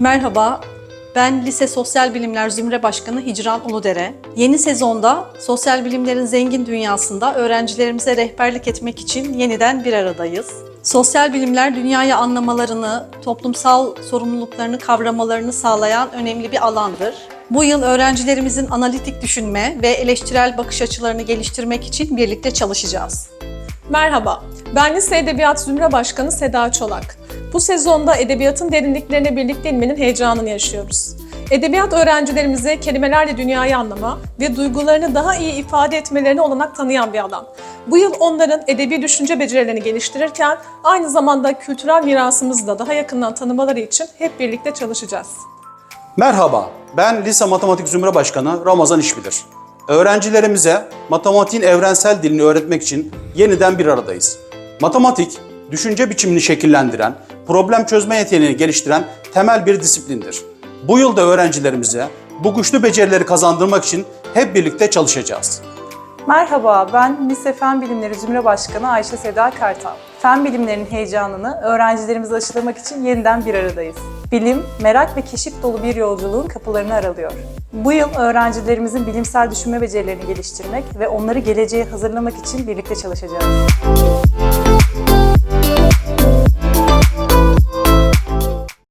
Merhaba, ben Lise Sosyal Bilimler Zümre Başkanı Hicran Uludere. Yeni sezonda sosyal bilimlerin zengin dünyasında öğrencilerimize rehberlik etmek için yeniden bir aradayız. Sosyal bilimler dünyayı anlamalarını, toplumsal sorumluluklarını kavramalarını sağlayan önemli bir alandır. Bu yıl öğrencilerimizin analitik düşünme ve eleştirel bakış açılarını geliştirmek için birlikte çalışacağız. Merhaba, ben Lise Edebiyat Zümre Başkanı Seda Çolak. Bu sezonda edebiyatın derinliklerine birlikte inmenin heyecanını yaşıyoruz. Edebiyat öğrencilerimize kelimelerle dünyayı anlama ve duygularını daha iyi ifade etmelerine olanak tanıyan bir alan. Bu yıl onların edebi düşünce becerilerini geliştirirken aynı zamanda kültürel mirasımızı da daha yakından tanımaları için hep birlikte çalışacağız. Merhaba, ben Lise Matematik Zümre Başkanı Ramazan İşbilir. Öğrencilerimize matematiğin evrensel dilini öğretmek için yeniden bir aradayız. Matematik, düşünce biçimini şekillendiren, problem çözme yeteneğini geliştiren temel bir disiplindir. Bu yılda öğrencilerimize bu güçlü becerileri kazandırmak için hep birlikte çalışacağız. Merhaba, ben Lise Fen Bilimleri Zümre Başkanı Ayşe Seda Kartal. Fen bilimlerinin heyecanını öğrencilerimize aşılamak için yeniden bir aradayız. Bilim, merak ve keşif dolu bir yolculuğun kapılarını aralıyor. Bu yıl öğrencilerimizin bilimsel düşünme becerilerini geliştirmek ve onları geleceğe hazırlamak için birlikte çalışacağız.